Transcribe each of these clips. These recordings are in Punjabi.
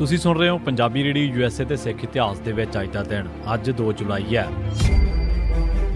ਤੁਸੀਂ ਸੁਣ ਰਹੇ ਹੋ ਪੰਜਾਬੀ ਰੇਡੀਓ ਯੂਐਸਏ ਤੇ ਸਿੱਖ ਇਤਿਹਾਸ ਦੇ ਵਿੱਚ ਅੱਜ ਦਾ ਦਿਨ, ਅੱਜ 2 ਜੁਲਾਈ ਹੈ।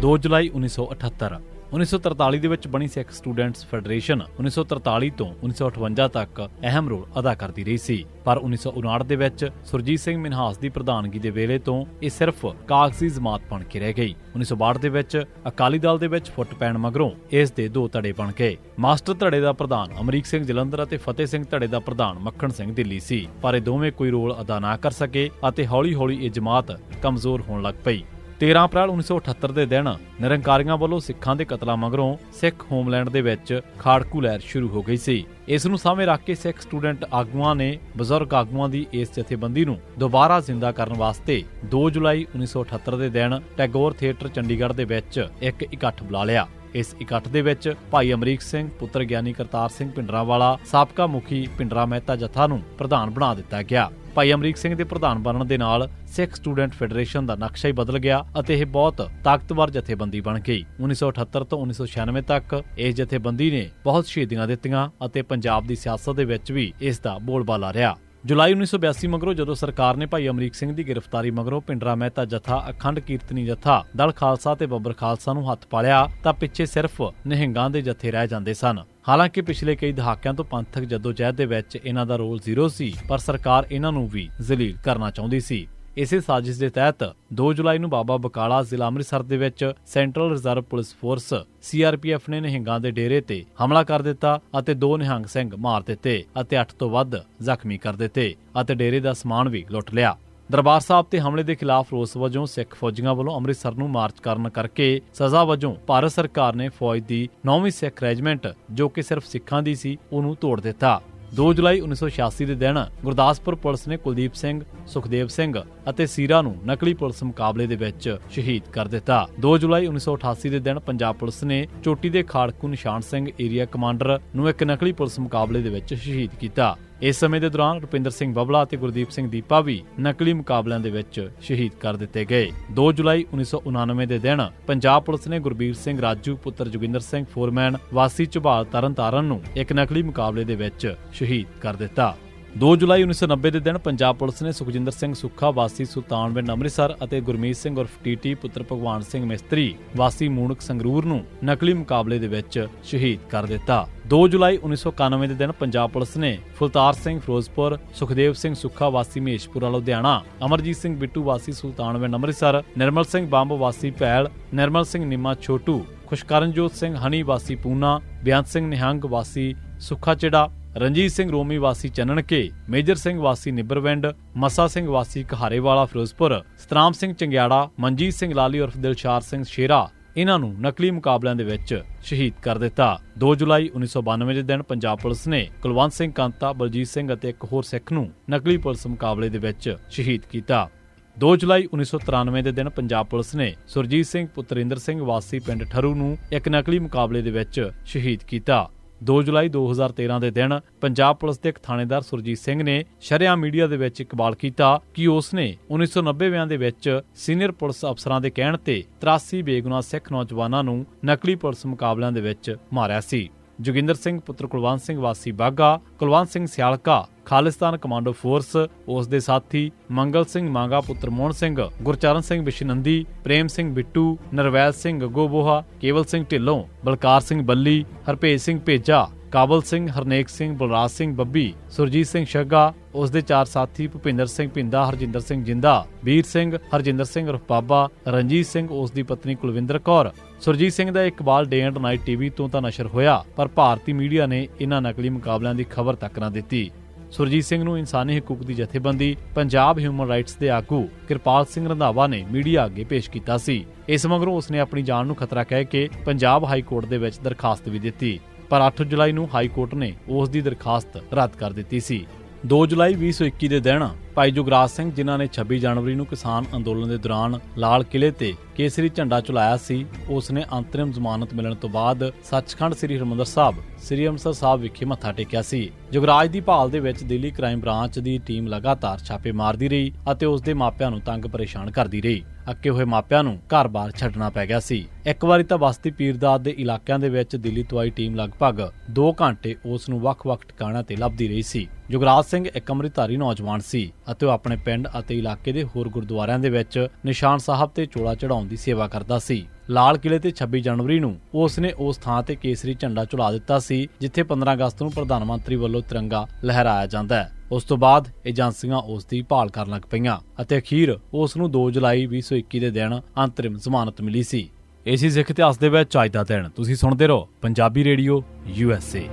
2 ਜੁਲਾਈ 1978 1943 ਦੇ ਵਿੱਚ ਬਣੀ ਸਿੱਖ ਸਟੂਡੈਂਟਸ ਫੈਡਰੇਸ਼ਨ। 1943 ਤੋਂ 1958 ਤੱਕ ਅਹਿਮ ਰੋਲ ਅਦਾ ਕਰਦੀ ਰਹੀ ਸੀ। ਪਰ 1959 ਦੇ ਵਿੱਚ ਸੁਰਜੀਤ ਸਿੰਘ ਮਿਨਹਾਸ ਦੀ ਪ੍ਰਧਾਨਗੀ ਦੇ ਵੇਲੇ ਤੋਂ ਇਹ ਸਿਰਫ ਕਾਗਜ਼ੀ ਜ਼ਮਾਤ ਬਣ ਕੇ ਰਹਿ ਗਈ। 1962 ਦੇ ਵਿੱਚ ਅਕਾਲੀ ਦਲ ਦੇ ਵਿੱਚ ਫੁੱਟ ਪੈਣ ਮਗਰੋਂ ਇਸ ਦੇ ਦੋ ਧੜੇ ਬਣ ਗਏ। ਮਾਸਟਰ ਧੜੇ ਦਾ ਪ੍ਰਧਾਨ ਅਮਰੀਕ ਸਿੰਘ ਜਲੰਧਰ ਅਤੇ ਫਤਿਹ ਸਿੰਘ ਧੜੇ ਦਾ ਪ੍ਰਧਾਨ ਮੱਖਣ ਸਿੰਘ ਦਿੱਲੀ ਸੀ। ਪਰ ਇਹ ਦੋਵੇਂ ਕੋਈ ਰੋਲ ਅਦਾ ਨਾ ਕਰ ਸਕੇ ਅਤੇ ਹੌਲੀ-ਹੌਲੀ ਇਹ ਜਮਾਤ ਕਮਜ਼ੋਰ ਹੋਣ ਲੱਗ ਪਈ। 13 ਅਪ੍ਰੈਲ 1978 ਦੇ ਦਿਨ ਨਿਰੰਕਾਰੀਆਂ ਵੱਲੋਂ ਸਿੱਖਾਂ ਦੇ ਕਤਲਾਂ ਮਗਰੋਂ ਸਿੱਖ ਹੋਮਲੈਂਡ ਦੇ ਵਿੱਚ ਖਾੜਕੂ ਲਹਿਰ ਸ਼ੁਰੂ ਹੋ ਗਈ ਸੀ। ਇਸ ਨੂੰ ਸਾਹਮਣੇ ਰੱਖ ਕੇ ਸਿੱਖ ਸਟੂਡੈਂਟ ਆਗੂਆਂ ਨੇ ਬਜ਼ੁਰਗ ਆਗੂਆਂ ਦੀ ਇਸ ਜਥੇਬੰਦੀ ਨੂੰ ਦੁਬਾਰਾ ਜ਼ਿੰਦਾ ਕਰਨ ਵਾਸਤੇ 2 ਜੁਲਾਈ 1978 ਦੇ ਦਿਨ ਟੈਗੋਰ ਥੀਏਟਰ ਚੰਡੀਗੜ੍ਹ ਦੇ ਵਿੱਚ ਇੱਕ ਇਕੱਠ ਬੁਲਾ ਲਿਆ। ਇਸ ਇਕੱਠ ਦੇ ਵਿੱਚ ਭਾਈ ਅਮਰੀਕ ਸਿੰਘ, ਪੁੱਤਰ ਗਿਆਨੀ ਕਰਤਾਰ ਸਿੰਘ ਪਿੰਡਰਾਵਾਲਾ ਸਾਬਕਾ ਮੁਖੀ ਪਿੰਡਰਾ ਮਹਿਤਾ ਜਥਾ ਨੂੰ ਪ੍ਰਧਾਨ ਬਣਾ ਦਿੱਤਾ ਗਿਆ। ਭਾਈ ਅਮਰੀਕ ਸਿੰਘ ਦੇ ਪ੍ਰਧਾਨ ਬਣਨ ਦੇ ਨਾਲ ਸਿੱਖ ਸਟੂਡੈਂਟ ਫੈਡਰੇਸ਼ਨ ਦਾ ਨਕਸ਼ਾ ਹੀ ਬਦਲ ਗਿਆ ਅਤੇ ਇਹ ਬਹੁਤ ਤਾਕਤਵਰ ਜਥੇਬੰਦੀ ਬਣ ਗਈ। 1978 ਤੋਂ 1996 ਤੱਕ ਇਸ ਜਥੇਬੰਦੀ ਨੇ ਬਹੁਤ ਸ਼ਹੀਦੀਆਂ ਦਿੱਤੀਆਂ ਅਤੇ ਪੰਜਾਬ ਦੀ ਸਿਆਸਤ ਦੇ ਵਿੱਚ ਵੀ ਇਸ ਦਾ ਬੋਲਬਾਲਾ ਰਿਹਾ। ਜੁਲਾਈ 1982 ਮਗਰੋਂ ਜਦੋਂ ਸਰਕਾਰ ਨੇ ਭਾਈ ਅਮਰੀਕ ਸਿੰਘ ਦੀ ਗ੍ਰਿਫਤਾਰੀ ਮਗਰੋਂ ਪਿੰਡਰਾ ਮਹਿਤਾ ਜਥਾ, ਅਖੰਡ ਕੀਰਤਨੀ ਜਥਾ, ਦਲ ਖਾਲਸਾ ਤੇ ਬੱਬਰ ਖਾਲਸਾ ਨੂੰ ਹੱਥ ਪਾਲਿਆ, ਤਾਂ ਪਿੱਛੇ ਸਿਰਫ ਨਿਹੰਗਾਂ ਦੇ ਜਥੇ ਰਹਿ ਜਾਂਦੇ ਸਨ। ਹਾਲਾਂਕਿ ਪਿਛਲੇ ਕਈ ਦਹਾਕਿਆਂ ਤੋਂ ਪੰਥਕ ਜਦੋਜਹਿਦ ਦੇ ਵਿੱਚ ਇਹਨਾਂ ਦਾ ਰੋਲ ਜ਼ੀਰੋ ਸੀ, ਪਰ ਸਰਕਾਰ ਇਹਨਾਂ ਨੂੰ ਵੀ ਜ਼ਲੀਲ ਕਰਨਾ ਚਾਹੁੰਦੀ ਸੀ। ਇਸੇ ਸਾਜ਼ਿਸ਼ ਦੇ ਤਹਿਤ 2 ਜੁਲਾਈ ਨੂੰ ਬਾਬਾ ਬਕਾਲਾ ਜ਼ਿਲ੍ਹਾ ਅੰਮ੍ਰਿਤਸਰ ਦੇ ਵਿੱਚ central reserve police force, CRPF ਨੇ ਨਿਹੰਗਾਂ ਦੇ ਡੇਰੇ ਤੇ ਹਮਲਾ ਕਰ ਦਿੱਤਾ ਅਤੇ ਦੋ ਨਿਹੰਗ ਸਿੰਘ ਮਾਰ ਦਿੱਤੇ ਅਤੇ 8 ਤੋਂ ਵੱਧ ਜ਼ਖਮੀ ਕਰ ਦਿੱਤੇ ਅਤੇ ਡੇਰੇ ਦਾ ਸਮਾਨ ਵੀ ਲੁੱਟ ਲਿਆ। ਦਰਬਾਰ ਸਾਹਿਬ ਤੇ ਹਮਲੇ ਦੇ ਖਿਲਾਫ ਰੋਸ ਵਜੋਂ ਸਿੱਖ ਫੌਜੀਆਂ ਵੱਲੋਂ ਅੰਮ੍ਰਿਤਸਰ ਨੂੰ ਮਾਰਚ ਕਰਨ ਕਰਕੇ ਸਜ਼ਾ ਵਜੋਂ ਭਾਰਤ ਸਰਕਾਰ ਨੇ ਫੌਜ ਦੀ 9ਵੀਂ ਸਿੱਖ ਰੈਜੀਮੈਂਟ, ਜੋ ਕਿ ਸਿਰਫ ਸਿੱਖਾਂ ਦੀ ਸੀ, ਉਹਨੂੰ ਤੋੜ ਦਿੱਤਾ। 2 ਜੁਲਾਈ 1986 ਦੇ ਦਿਨ ਗੁਰਦਾਸਪੁਰ ਪੁਲਿਸ ਨੇ ਕੁਲਦੀਪ ਸਿੰਘ, ਸੁਖਦੇਵ ਸਿੰਘ ਅਤੇ ਸੀਰਾ ਨੂੰ ਨਕਲੀ ਪੁਲਿਸ ਮੁਕਾਬਲੇ ਦੇ ਵਿੱਚ ਸ਼ਹੀਦ ਕਰ ਦਿੱਤਾ। 2 ਜੁਲਾਈ 1988 ਦੇ ਦਿਨ ਪੰਜਾਬ ਪੁਲਿਸ ਨੇ ਚੋਟੀ ਦੇ ਖਾੜਕੂ ਨਿਸ਼ਾਨ ਸਿੰਘ ਏਰੀਆ ਕਮਾਂਡਰ ਨੂੰ ਇੱਕ ਨਕਲੀ ਪੁਲਿਸ ਮੁਕਾਬਲੇ ਦੇ ਵਿੱਚ ਸ਼ਹੀਦ ਕੀਤਾ। ਇਸ ਸਮੇਂ ਦੇ ਦੌਰਾਨ ਰੁਪਿੰਦਰ ਸਿੰਘ ਬਬਲਾ ਅਤੇ ਗੁਰਦੀਪ ਸਿੰਘ ਦੀਪਾ ਵੀ ਨਕਲੀ ਮੁਕਾਬਲਿਆਂ ਦੇ ਵਿੱਚ ਸ਼ਹੀਦ ਕਰ ਦਿੱਤੇ ਗਏ। 2 ਜੁਲਾਈ 1999 ਦੇ ਦਿਨ ਪੰਜਾਬ ਪੁਲਿਸ ਨੇ ਗੁਰਬੀਰ ਸਿੰਘ ਰਾਜੂ, ਪੁੱਤਰ ਜੋਗਿੰਦਰ ਸਿੰਘ ਫੋਰਮੈਨ, ਵਾਸੀ ਝਬਾਲ ਤਰਨਤਾਰਨ ਨੂੰ ਇੱਕ ਨਕਲੀ ਮੁਕਾਬਲੇ ਦੇ ਵਿੱਚ ਸ਼ਹੀਦ ਕਰ ਦਿੱਤਾ। 2 ਜੁਲਾਈ 1990 ਦੇ ਦਿਨ ਪੰਜਾਬ ਪੁਲਿਸ ਨੇ ਸੁਖਜਿੰਦਰ ਸਿੰਘ ਸੁੱਖਾ, ਵਾਸੀ ਸੁਲਤਾਨਵਿੰਡ ਅੰਮ੍ਰਿਤਸਰ ਅਤੇ ਗੁਰਮੀਤ ਸਿੰਘ ਉਰਫ ਟੀਟੀ ਪੁੱਤਰ ਭਗਵਾਨ ਸਿੰਘ ਮਿਸਤਰੀ, ਵਾਸੀ ਮੂਣਕ ਸੰਗਰੂਰ ਨੂੰ ਨਕਲੀ ਮੁਕਾਬਲੇ ਦੇ ਵਿੱਚ ਸ਼ਹੀਦ ਕਰ ਦਿੱਤਾ। 2 ਜੁਲਾਈ 1991 ਦੇ ਦਿਨ ਪੰਜਾਬ ਪੁਲਿਸ ਨੇ ਫੁਲਤਾਰ ਸਿੰਘ ਫਿਰੋਜ਼ਪੁਰ, ਸੁਖਦੇਵ ਸਿੰਘ ਸੁੱਖਾ, ਵਾਸੀ ਮਹੇਸ਼ਪੁਰਾ, ਲੁਧਿਆਣਾ, ਅਮਰਜੀਤ ਸਿੰਘ ਬਿੱਟੂ, ਵਾਸੀ ਸੁਲਤਾਨਵਿੰਡ ਅੰਮ੍ਰਿਤਸਰ ਨਿਰਮਲ ਸਿੰਘ ਬੰਬ, ਵਾਸੀ ਭੈਲ, ਨਿਰਮਲ ਸਿੰਘ ਨਿੰਮਾ ਛੋਟੂ, ਖੁਸ਼ਕਰਨਜੋਤ ਸਿੰਘ ਹਨੀ, ਵਾਸੀ ਪੂਨਾ, ਬਿਆੰਤ ਸਿੰਘ ਨਿਹੰਗ, ਵਾਸੀ ਸੁੱਖਾ ਚਿੜਾ ਰਣਜੀਤ ਸਿੰਘ ਰੋਮੀ ਵਾਸੀ ਚੰਨਣਕੇ, ਮੇਜਰ ਸਿੰਘ ਵਾਸੀ ਨਿਬਰਵਿੰਡ, ਮਸਾ ਸਿੰਘ ਵਾਸੀ ਕਹਾਰੇਵਾਲਾ ਫਿਰੋਜ਼ਪੁਰ ਸਤਰਾਮ ਸਿੰਘ ਚੰਗਿਆੜਾ, ਮਨਜੀਤ ਸਿੰਘ ਲਾਲੀ ਉਰਫ ਦਿਲਸ਼ਾਰ ਸਿੰਘ ਸ਼ੇਰਾ ਇਹਨਾਂ ਨੂੰ ਨਕਲੀ ਮੁਕਾਬਲਿਆਂ ਦੇ ਵਿੱਚ ਸ਼ਹੀਦ ਕਰ ਦਿੱਤਾ। 2 ਜੁਲਾਈ 1992 ਦੇ ਦਿਨ ਪੰਜਾਬ ਪੁਲਿਸ ਨੇ ਕੁਲਵੰਤ ਸਿੰਘ ਕਾਂਤਾ, ਬਲਜੀਤ ਸਿੰਘ ਅਤੇ ਇੱਕ ਹੋਰ ਸਿੱਖ ਨੂੰ ਨਕਲੀ ਪੁਲਿਸ ਮੁਕਾਬਲੇ ਦੇ ਵਿੱਚ ਸ਼ਹੀਦ ਕੀਤਾ। 2 ਜੁਲਾਈ 1993 ਦੇ ਦਿਨ ਪੰਜਾਬ ਪੁਲਿਸ ਨੇ ਸੁਰਜੀਤ ਸਿੰਘ, ਪੁੱਤਰਿੰਦਰ ਸਿੰਘ ਵਾਸੀ ਪਿੰਡ ਠਰੂ ਨੂੰ ਇੱਕ ਨਕਲੀ ਮੁਕਾਬਲੇ ਦੇ ਵਿੱਚ ਸ਼ਹੀਦ ਕੀਤਾ। 2 ਜੁਲਾਈ 2013 ਦੇ ਦਿਨ ਪੰਜਾਬ ਪੁਲਿਸ ਦੇ ਇੱਕ ਥਾਣੇਦਾਰ ਸੁਰਜੀਤ ਸਿੰਘ ਨੇ ਸ਼ਰਿਆ ਮੀਡੀਆ ਦੇ ਵਿੱਚ ਇਕਬਾਲ ਕੀਤਾ ਕਿ ਉਸ ਨੇ 1990ਵਿਆਂ ਦੇ ਵਿੱਚ ਸੀਨੀਅਰ ਪੁਲਿਸ ਅਫਸਰਾਂ ਦੇ ਕਹਿਣ ਤੇ 83 ਬੇਗੁਨਾਹ ਸਿੱਖ ਨੌਜਵਾਨਾਂ ਨੂੰ ਨਕਲੀ ਪੁਲਿਸ ਮੁਕਾਬਲਿਆਂ ਦੇ ਵਿੱਚ ਮਾਰਿਆ ਸੀ। ਜੋਗਿੰਦਰ ਸਿੰਘ, ਪੁੱਤਰ ਕੁਲਵੰਤ ਸਿੰਘ, ਵਾਸੀ ਬਾਗਾ ਕੁਲਵੰਤ ਸਿੰਘ ਸਿਆਲਕਾ, ਖਾਲਿਸਤਾਨ ਕਮਾਂਡੋ ਫੋਰਸ, ਉਸ ਦੇ ਸਾਥੀ ਮੰਗਲ ਸਿੰਘ ਮਾਂਗਾ, ਪੁੱਤਰ ਮੋਹਨ ਸਿੰਘ, ਗੁਰਚਰਨ ਸਿੰਘ ਬਿਸ਼ਨੰਦੀ, ਪ੍ਰੇਮ ਸਿੰਘ ਬਿੱਟੂ, ਨਰਵੈਲ ਸਿੰਘ ਗੋਬੋਹਾ, ਕੇਵਲ ਸਿੰਘ ਢਿੱਲੋਂ, ਬਲਕਾਰ ਸਿੰਘ ਬੱਲੀ, ਹਰਪੇਜ ਸਿੰਘ ਭੇਜਾ ਕਾਬਲ ਸਿੰਘ, ਹਰਨੇਕ ਸਿੰਘ, ਬਲਰਾਜ ਸਿੰਘ, ਬੱਬੀ, ਸੁਰਜੀਤ ਸਿੰਘ ਸ਼ੱਗਾ ਉਸ ਦੇ ਚਾਰ ਸਾਥੀ ਭੁਪਿੰਦਰ ਸਿੰਘ ਭਿੰਦਾ ਹਰਜਿੰਦਰ ਸਿੰਘ ਜਿੰਦਾ, ਵੀਰ ਸਿੰਘ, ਹਰਜਿੰਦਰ ਸਿੰਘ ਉਰਫ ਬਾਬਾ ਰਣਜੀਤ ਸਿੰਘ ਉਸ ਦੀ ਪਤਨੀ ਕੁਲਵਿੰਦਰ ਕੌਰ। ਸੁਰਜੀਤ ਸਿੰਘ ਦਾ ਇਕਬਾਲ ਡੇ ਐਂਡ ਨਾਈਟ ਟੀਵੀ ਤੋਂ ਤਾਂ ਨਸ਼ਰ ਹੋਇਆ, ਪਰ ਭਾਰਤੀ ਮੀਡੀਆ ਨੇ ਇਹਨਾਂ ਨਕਲੀ ਮੁਕਾਬਲਿਆਂ ਦੀ ਖਬਰ ਤੱਕ ਨਾ ਦਿੱਤੀ। ਸੁਰਜੀਤ ਸਿੰਘ ਨੂੰ ਇਨਸਾਨੀ ਹਕੂਕ ਦੀ ਜਥੇਬੰਦੀ, ਪੰਜਾਬ ਹਿਊਮਨ ਰਾਈਟਸ ਦੇ ਆਗੂ ਕਿਰਪਾਲ ਸਿੰਘ ਰੰਧਾਵਾ ਨੇ ਮੀਡੀਆ ਅੱਗੇ ਪੇਸ਼ ਕੀਤਾ ਸੀ। ਇਸ ਮਗਰੋਂ ਉਸਨੇ ਆਪਣੀ ਜਾਨ ਨੂੰ ਖਤਰਾ ਕਹਿ ਕੇ ਪੰਜਾਬ ਹਾਈ ਕੋਰਟ ਦੇ ਵਿੱਚ ਦਰਖਾਸਤ ਵੀ ਦਿੱਤੀ। ਪਰ 8 ਜੁਲਾਈ ਨੂੰ ਹਾਈ ਕੋਰਟ ਨੇ ਉਸ ਦੀ ਦਰਖਾਸਤ ਰੱਦ ਕਰ ਦਿੱਤੀ ਸੀ। 2 ਜੁਲਾਈ 2021 ਦੇ ਦਿਨ ਭਾਈ ਜੁਗਰਾਜ ਸਿੰਘ ਜਿਨ੍ਹਾਂ ਨੇ 26 ਜਨਵਰੀ ਨੂੰ ਕਿਸਾਨ ਅੰਦੋਲਨ ਦੇ ਦੌਰਾਨ ਲਾਲ ਕਿਲੇ ਤੇ ਕੇਸਰੀ ਝੰਡਾ ਚੁਲਾਇਆ ਸੀ, ਉਸ ਨੇ ਅੰਤਰਿਮ ਜ਼ਮਾਨਤ ਮਿਲਣ ਤੋਂ ਬਾਅਦ ਸੱਚਖੰਡ ਸ੍ਰੀ ਹਰਿਮੰਦਰ ਸਾਹਿਬ, ਸ੍ਰੀ ਅੰਮ੍ਰਿਤਸਰ ਸਾਹਿਬ ਵਿਖੇ ਮੱਥਾ ਟੇਕਿਆ ਸੀ। ਜੁਗਰਾਜ ਦੀ ਭਾਲ ਦੇ ਵਿੱਚ ਦਿੱਲੀ ਕ੍ਰਾਈਮ ਬ੍ਰਾਂਚ ਦੀ ਟੀਮ ਲਗਾਤਾਰ ਛਾਪੇ ਮਾਰਦੀ ਰਹੀ ਅਤੇ ਉਸ ਦੇ ਮਾਪਿਆਂ ਨੂੰ ਤੰਗ ਪਰੇਸ਼ਾਨ ਕਰਦੀ ਰਹੀ। ਅੱਕੇ ਹੋਏ ਮਾਪਿਆਂ ਨੂੰ ਘਰ-ਬਾਰ ਛੱਡਣਾ ਪੈ ਗਿਆ ਸੀ। ਇੱਕ ਵਾਰੀ ਤਾਂ ਬਸਤੀ ਪੀਰਦਾਦ ਦੇ ਇਲਾਕਿਆਂ ਦੇ ਵਿੱਚ ਦਿੱਲੀ ਤੋਂ ਆਈ ਟੀਮ ਲਗਭਗ 2 ਘੰਟੇ ਉਸ ਨੂੰ ਵੱਖ-ਵੱਖ ਟਿਕਾਣਾਂ ਤੇ ਲੱਭਦੀ ਰਹੀ ਸੀ। ਜੁਗਰਾਜ ਸਿੰਘ ਇੱਕ ਅੰਮ੍ਰਿਤਧਾਰੀ ਨੌਜਵਾਨ ਸੀ। ਅਤੇ ਉਹ ਆਪਣੇ ਪਿੰਡ ਅਤੇ ਇਲਾਕੇ ਦੇ ਹੋਰ ਗੁਰਦੁਆਰਿਆਂ ਦੇ ਵਿੱਚ ਨਿਸ਼ਾਨ ਸਾਹਿਬ ਤੇ ਚੋਲਾ ਚੜਾਉਣ ਦੀ ਸੇਵਾ ਕਰਦਾ ਸੀ। ਲਾਲ ਕਿਲੇ ਤੇ 26 ਜਨਵਰੀ ਨੂੰ ਉਸ ਨੇ ਉਸ ਥਾਂ ਤੇ ਕੇਸਰੀ ਝੰਡਾ ਝੁਲਾ ਦਿੱਤਾ ਸੀ, ਜਿੱਥੇ 15 ਅਗਸਤ ਨੂੰ ਪ੍ਰਧਾਨ ਮੰਤਰੀ ਵੱਲੋਂ ਤਿਰੰਗਾ ਲਹਿਰਾਇਆ ਜਾਂਦਾ ਹੈ। ਉਸ ਤੋਂ ਬਾਅਦ ਏਜੰਸੀਆਂ ਉਸ ਦੀ ਭਾਲ ਕਰਨ ਲੱਗ ਪਈਆਂ ਅਤੇ ਅਖੀਰ ਉਸ ਨੂੰ 2 ਜੁਲਾਈ 2021 ਦੇ ਦਿਨ ਅੰਤਰਿਮ ਜ਼ਮਾਨਤ ਮਿਲੀ ਸੀ। ਇਸੇ ਸਿੱਖ ਇਤਿਹਾਸ ਦੇ ਵਿੱਚ ਅੱਜ ਦਾ ਦਿਨ। ਤੁਸੀਂ ਸੁਣਦੇ ਰਹੋ Punjabi radio, U S A.